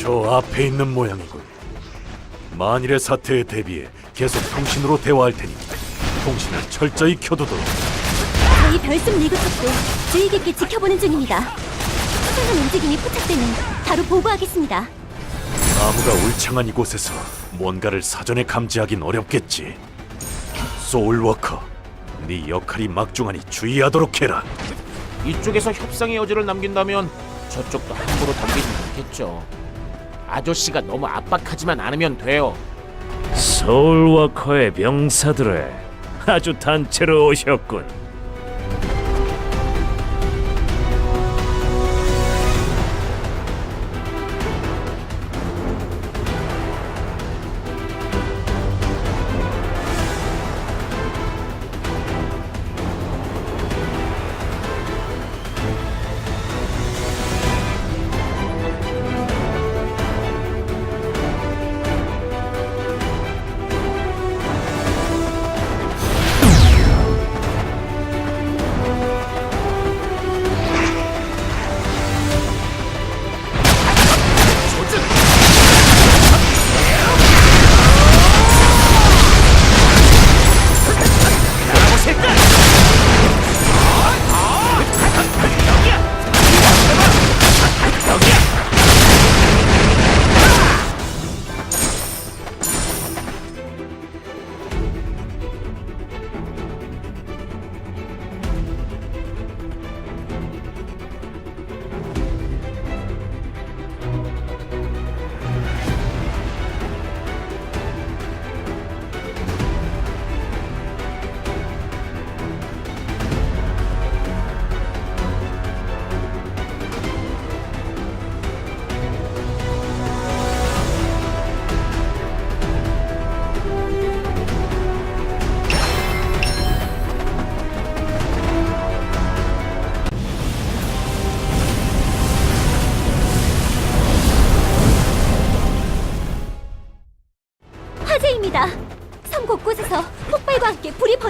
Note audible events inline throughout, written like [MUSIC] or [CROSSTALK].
저 앞에 있는 모양이군. 만일의 사태에 대비해 계속 통신으로 대화할 테니 통신을 철저히 켜두도록. 저희 별숨 리그 쪽도 주의 깊게 지켜보는 중입니다. 수상한 움직임이 포착되면 바로 보고하겠습니다. 나무가 울창한 이곳에서 뭔가를 사전에 감지하긴 어렵겠지. 소울워커, 네 역할이 막중하니 주의하도록 해라. 이쪽에서 협상의 여지를 남긴다면 저쪽도 함부로 덤비진 않겠죠. 아저씨가 너무 압박하지만 않으면 돼요. 소울워커의 병사들을 아주 단체로 오셨군.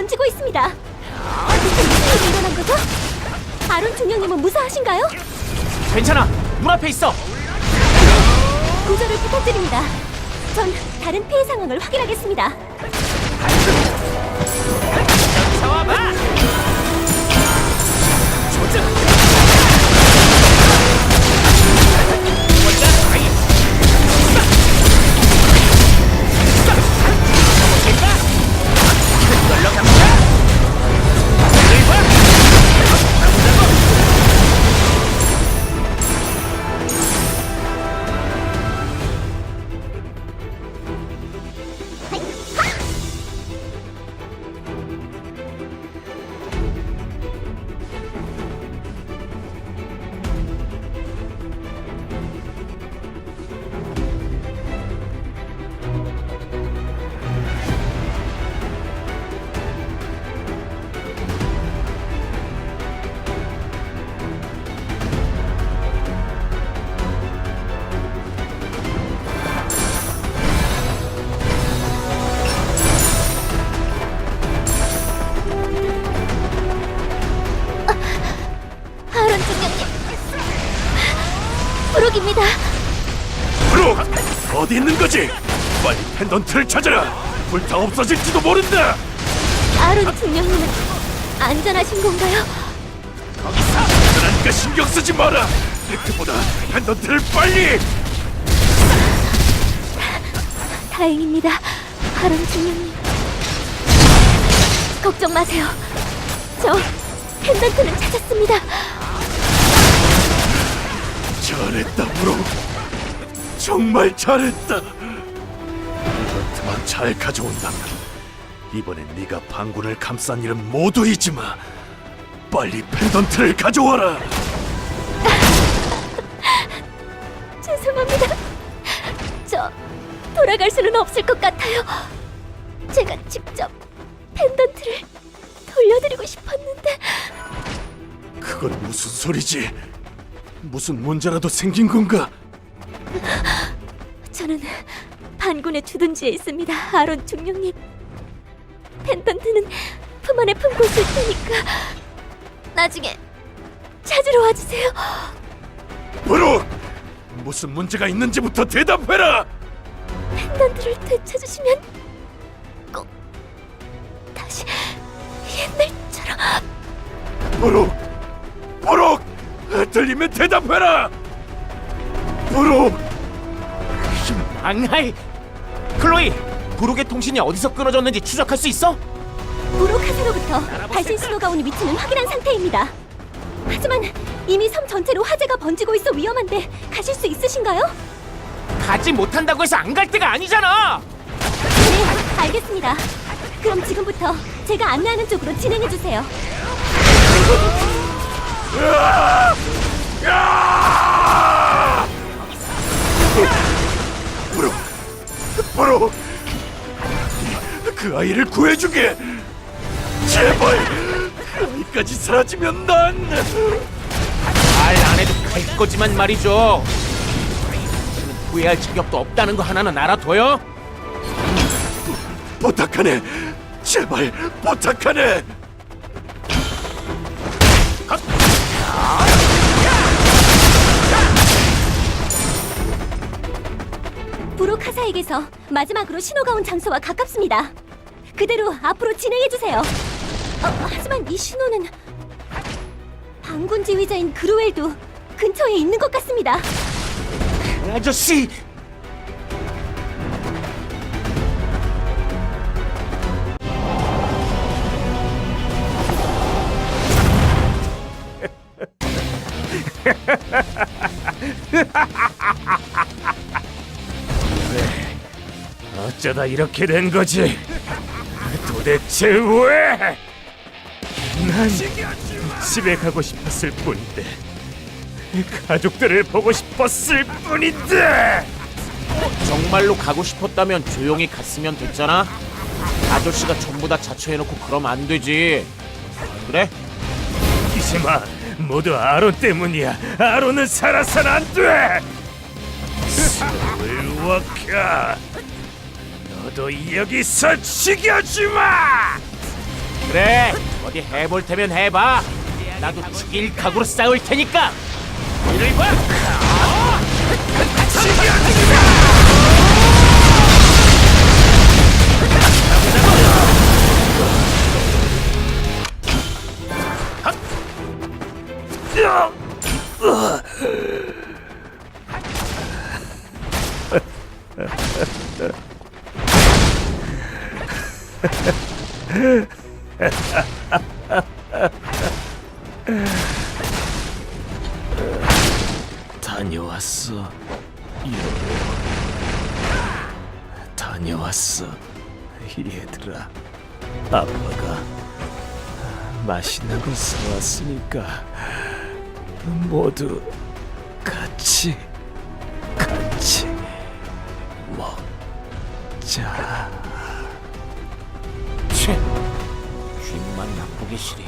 번지고 있습니다. 무슨 일이 일어난 거죠? 아론 중령님은 무사하신가요? 괜찮아. 문 앞에 있어. 구조를 부탁드립니다. 전 다른 피해 상황을 확인하겠습니다. 잡아봐. 조준. 펜던트를 찾아라! 불타 없어질지도 모른다! 아론 중령님은 안전하신 건가요? 그러니까 신경 쓰지 마라! 그보다 펜던트를 빨리! 다행입니다. 아론 중령님. 걱정 마세요. 저 펜던트는 찾았습니다. 잘했다, 브룩! 정말 잘했다! 펜던트만 잘 가져온다면 이번엔 네가 방군을 감싼 일은 모두 잊지 마! 빨리 펜던트를 가져와라! [LAUGHS] 죄송합니다. 저 돌아갈 수는 없을 것 같아요. 제가 직접 펜던트를 돌려드리고 싶었는데 그건 무슨 소리지? 무슨 문제라도 생긴 건가? 저는 반군의 주둔지에 있습니다. 아론 중령님. 펜던트는 품 안에 품고 있을 테니까 나중에 찾으러 와주세요. 브룩! 무슨 문제가 있는지부터 대답해라. 팬던들을 되찾으시면 꼭 다시 옛날처럼 보록, 보록, 들리면 대답해라. 보록, 앙하이 클로이 부록의 통신이 어디서 끊어졌는지 추적할 수 있어? 무로카세로부터 발신 신호가 오는 위치는 확인한 상태입니다. 하지만 이미 섬 전체로 화재가 번지고 있어 위험한데 가실 수 있으신가요? 가지 못한다고 해서 안 갈 때가 아니잖아 네, 알겠습니다. 그럼 지금부터 제가 안내하는 쪽으로 진행해 주세요. 보록, 보록, 그 아이를 구해주게. 제발, 그 아이까지 사라지면 난. 말안 해도 갈 거지만 말이죠 당신은 후회할 자격도 없다는 거 하나는 알아둬요 부탁하네. 제발 부탁하네. 부로카사에게서 마지막으로 신호가 온 장소와 가깝습니다. 그대로 앞으로 진행해 주세요. 어, 하지만 이 신호는 방군 지휘자인 그루엘도 근처에 있는 것 같습니다. 그 아저씨 [LAUGHS] 어쩌다 이렇게 된 거지? 도대체 왜? 난 집에 가고 싶었을 뿐인데 가족들을 보고 싶었을 뿐인데 정말로 가고 싶었다면 조용히 갔으면 됐잖아 아저씨가 전부 다 자처해놓고 그러면 안 되지 안 그래? 이제 마 모두 아론 때문이야 아론은 살아선 안돼 스웨워카 너도 여기서 죽여주마! 그래 어디 해볼 테면 해봐. 나도 죽일 각오로 싸울 테니까. 이를 봐 [LAUGHS] [LAUGHS] 다녀왔어. 이러로 다녀왔어. 얘들아. 아빠가 맛있는 거 사왔으니까 모두 같이 같이 먹자 채 쥐만 나쁘게 시리